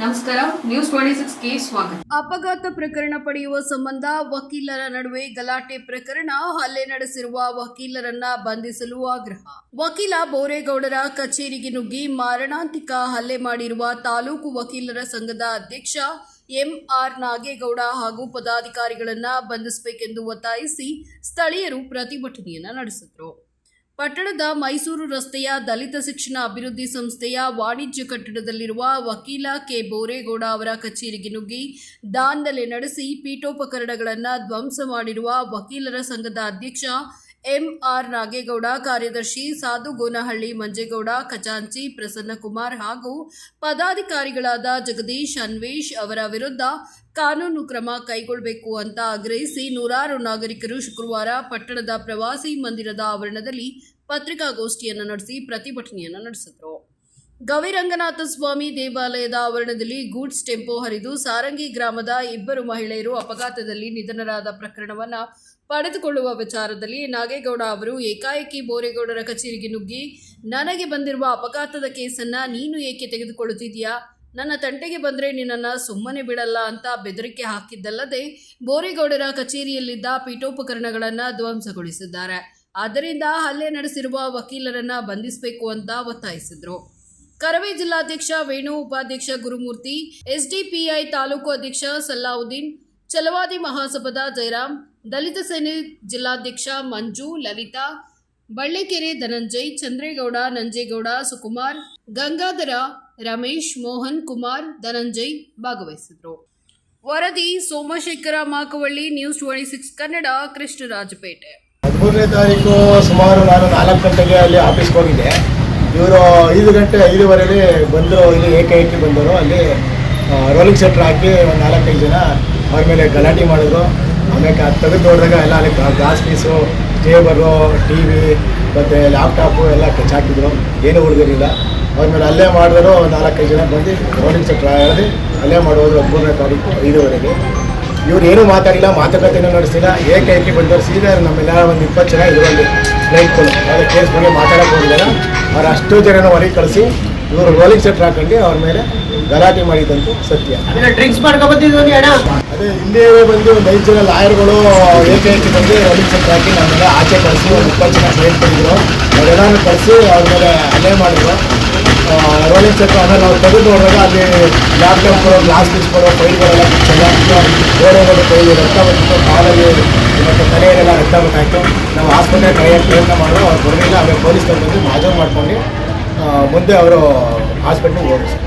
ನಮಸ್ಕಾರ news twenty ಸಿಕ್ಸ್ಗೆ ಸ್ವಾಗತ. ಅಪಘಾತ ಪ್ರಕರಣ ಪಡೆಯುವ ಸಂಬಂಧ ವಕೀಲರ ನಡುವೆ ಗಲಾಟೆ ಪ್ರಕರಣ ಹಲ್ಲೆ ನಡೆಸಿರುವ ವಕೀಲರನ್ನ ಬಂಧಿಸಲು ಆಗ್ರಹ. ವಕೀಲ ಬೋರೇಗೌಡರ ಕಚೇರಿಗೆ ನುಗ್ಗಿ ಮಾರಣಾಂತಿಕ ಹಲ್ಲೆ ಮಾಡಿರುವ ತಾಲೂಕು ವಕೀಲರ ಸಂಘದ ಅಧ್ಯಕ್ಷ ಎಂಆರ್ ನಾಗೇಗೌಡ ಹಾಗೂ ಪದಾಧಿಕಾರಿಗಳನ್ನ ಬಂಧಿಸಬೇಕೆಂದು ಒತ್ತಾಯಿಸಿ ಸ್ಥಳೀಯರು ಪ್ರತಿಭಟನೆಯನ್ನ ನಡೆಸಿದರು. ಪಟ್ಟಣದ ಮೈಸೂರು ರಸ್ತೆಯ ದಲಿತ ಶಿಕ್ಷಣ ಅಭಿವೃದ್ಧಿ ಸಂಸ್ಥೆಯ ವಾಣಿಜ್ಯ ಕಟ್ಟಡದಲ್ಲಿರುವ ವಕೀಲ ಕೆ. ಬೋರೇಗೌಡ ಅವರ ಕಚೇರಿಗೆ ನುಗ್ಗಿ ದಾಂಧಲೆ ನಡೆಸಿ ಪೀಠೋಪಕರಣಗಳನ್ನು ಧ್ವಂಸ ಮಾಡಿರುವ ವಕೀಲರ ಸಂಘದ ಅಧ್ಯಕ್ಷ ಎಂಆರ್ ನಾಗೇಗೌಡ, ಕಾರ್ಯದರ್ಶಿ ಸಾಧು ಗೋನಹಳ್ಳಿ, ಮಂಜೇಗೌಡ, ಖಜಾಂಚಿ, ಪ್ರಸನ್ನಕುಮಾರ್ ಹಾಗೂ ಪದಾಧಿಕಾರಿಗಳಾದ ಜಗದೀಶ್ ಅನ್ವೇಶ್ ಅವರ ವಿರುದ್ಧ ಕಾನೂನು ಕ್ರಮ ಕೈಗೊಳ್ಳಬೇಕು ಅಂತ ಆಗ್ರಹಿಸಿ ನೂರಾರು ನಾಗರಿಕರು ಶುಕ್ರವಾರ ಪಟ್ಟಣದ ಪ್ರವಾಸಿ ಮಂದಿರದ ಆವರಣದಲ್ಲಿ ಪತ್ರಿಕಾಗೋಷ್ಠಿಯನ್ನು ನಡೆಸಿ ಪ್ರತಿಭಟನೆಯನ್ನು ನಡೆಸಿದರು. ಗವಿರಂಗನಾಥ ಸ್ವಾಮಿ ದೇವಾಲಯದ ಆವರಣದಲ್ಲಿ ಗೂಡ್ಸ್ ಟೆಂಪೋ ಹರಿದು ಸಾರಂಗಿ ಗ್ರಾಮದ ಇಬ್ಬರು ಮಹಿಳೆಯರು ಅಪಘಾತದಲ್ಲಿ ನಿಧನರಾದ ಪ್ರಕರಣವನ್ನು ಪಡೆದುಕೊಳ್ಳುವ ವಿಚಾರದಲ್ಲಿ ನಾಗೇಗೌಡ ಅವರು ಏಕಾಏಕಿ ಬೋರೇಗೌಡರ ಕಚೇರಿಗೆ ನುಗ್ಗಿ, ನನಗೆ ಬಂದಿರುವ ಅಪಘಾತದ ಕೇಸನ್ನು ನೀನು ಏಕೆ ತೆಗೆದುಕೊಳ್ಳುತ್ತಿದೆಯಾ ನನ್ನ ತಂಟೆಗೆ ಬಂದರೆ ನಿನ್ನನ್ನು ಸುಮ್ಮನೆ ಬಿಡಲ್ಲ ಅಂತ ಬೆದರಿಕೆ ಹಾಕಿದ್ದಲ್ಲದೆ ಬೋರೇಗೌಡರ ಕಚೇರಿಯಲ್ಲಿದ್ದ ಪೀಠೋಪಕರಣಗಳನ್ನು ಧ್ವಂಸಗೊಳಿಸಿದ್ದಾರೆ. ಆದ್ದರಿಂದ ಹಲ್ಲೆ ನಡೆಸಿರುವ ವಕೀಲರನ್ನು ಬಂಧಿಸಬೇಕು ಅಂತ ಒತ್ತಾಯಿಸಿದ್ರು. ಕರವೇ ಜಿಲ್ಲಾಧ್ಯಕ್ಷ ವೇಣು ಉಪಾಧ್ಯಕ್ಷ ಗುರುಮೂರ್ತಿ, ಎಸ್ಡಿಪಿಐ ತಾಲೂಕು ಅಧ್ಯಕ್ಷ ಸಲಾವುದ್ದೀನ್ ಚಲವಾದಿ ಮಹಾಸಭಾದ ಜಯರಾಮ್ ದಲಿತ ಸೇನೆ ಜಿಲ್ಲಾಧ್ಯಕ್ಷ ಮಂಜು, ಲಲಿತಾ, ಬಳ್ಳಿಕೆರೆ ಧನಂಜಯ್, ಚಂದ್ರೇಗೌಡ, ನಂಜೇಗೌಡ, ಸುಕುಮಾರ್, ಗಂಗಾಧರ, ರಮೇಶ್, ಮೋಹನ್ ಕುಮಾರ್, ಧನಂಜಯ್ ಭಾಗವಹಿಸಿದರು. ವರದಿ, Somashekhara Makavalli, news twenty six Kannada, Krishnarajpet. ಹದಿಮೂರನೇ ತಾರೀಕು ಸುಮಾರು ನಾನು ನಾಲ್ಕು ಗಂಟೆಗೆ ಅಲ್ಲಿ ಆಫೀಸ್ಗೆ ಹೋಗಿದ್ದೆ. ಇವರು ಐದು ಗಂಟೆ ಐದುವರೆಗೆ ಬಂದರು, ಇಲ್ಲಿ ಏಕಾಏಕಿ ಬಂದರು. ಅಲ್ಲಿ ರೋಲಿಂಗ್ ಸೆಟ್ರ್ ಹಾಕಿ ಒಂದು ನಾಲ್ಕೈದು ಜನ ಅವ್ರ ಮೇಲೆ ಗಲಾಟೆ ಮಾಡಿದ್ರು. ಆಮೇಲೆ ಅದು ತೆಗೆದು ನೋಡಿದಾಗ ಎಲ್ಲ ಅಲ್ಲಿ glass piece table T V ಮತ್ತು ಲ್ಯಾಪ್ಟಾಪು ಎಲ್ಲ ಕಚ್ಚಾಕಿದ್ರು ಏನೂ ಉಳಿದಿರಲಿಲ್ಲ. ಅವ್ರ ಮೇಲೆ ಅಲ್ಲೇ ಮಾಡಿದ್ರು ಒಂದು ನಾಲ್ಕೈದು ಜನ ಬಂದು ರೋಲಿಂಗ್ ಸೆಟ್ರ್ ಹೇಳಿ ಅಲ್ಲೇ ಮಾಡೋದು ಮೂರನೇ ತಾರೀಕು ಐದುವರೆಗೆ. ಇವ್ರು ಏನೂ ಮಾತಾಡಿಲ್ಲ, ಮಾತುಕತೆನೂ ನಡೆಸಿಲ್ಲ ಏಕೈಕಿ ಬಂದವರು ಸೀದಾ ನಮ್ಮೆಲ್ಲ ಒಂದು ಇಪ್ಪತ್ತು ಜನ ಇದರಲ್ಲಿ ಫ್ಲೈಟ್ಗಳು ಯಾವುದೇ ಕೇಸ್ ಬಗ್ಗೆ ಮಾತಾಡಕ್ಕೆ ಹೋಗಿದ್ದಾರೆ? ಅವ್ರು ಅಷ್ಟು ಜನನ ಹೊರಗೆ ಕಳಿಸಿ ಇವರು ರೋಲಿಂಗ್ ಸೆಟ್ ಹಾಕೊಂಡು ಅವ್ರ ಮೇಲೆ ಗಲಾಟೆ ಮಾಡಿದಂತೂ ಸತ್ಯ. ಡ್ರಿಂಕ್ಸ್ ಅದೇ ಇಲ್ಲೇ ಬಂದು ಒಂದು ಐದು ಜನ ಲಾಯರ್ಗಳು ಏಕೆ ಬಂದು ರೋಲಿಂಗ್ ಸೆಟ್ ಹಾಕಿ ನಮ್ಮೆಲ್ಲ ಆಚೆ ಕಳಿಸಿ ಒಂದು ಇಪ್ಪತ್ತು ಜನ ಸೇರ್ ಬಂದಿದ್ರು ಅವರೆಲ್ಲ ಕಳಿಸಿ ಅವ್ರ ಮೇಲೆ ಅಲೆ ಮಾಡಿದ್ರು. ರೋಲಿಂಗ್ ಸೆಟ್ ಆಮೇಲೆ ಅವ್ರು ತೆಗೆದು ನೋಡಿದಾಗ ಅಲ್ಲಿ ಲ್ಯಾಪ್ಟಾಪ್ ಗ್ಲಾಸ್ ಪೀಸ್ಗಳು ಚೆನ್ನಾಗಿತ್ತು ಬೇರೆ ಕೈ ರಕ್ತ ಬಂದಿತ್ತು ಕಾಲಲ್ಲಿ ಮತ್ತು ತಲೆಯಲ್ಲೆಲ್ಲ ರಕ್ತ ಗೊತ್ತಾಯಿತು ನಾವು ಆಸ್ಪತ್ರೆ ಕರೆಯೋಕ್ಕೆ ಪ್ರಯತ್ನ ಮಾಡಿದ್ರು, ಅವ್ರು ಬರಲಿಲ್ಲ, ಆಮೇಲೆ ಪೊಲೀಸ್ ಬಂದು ಮಾಜಾ ಮಾಡ್ಕೊಂಡು ಮುಂದೆ ಅವರು ಹಾಸ್ಪಿಟ್ಲಿಗೆ ಹೋಗಿದ್ರು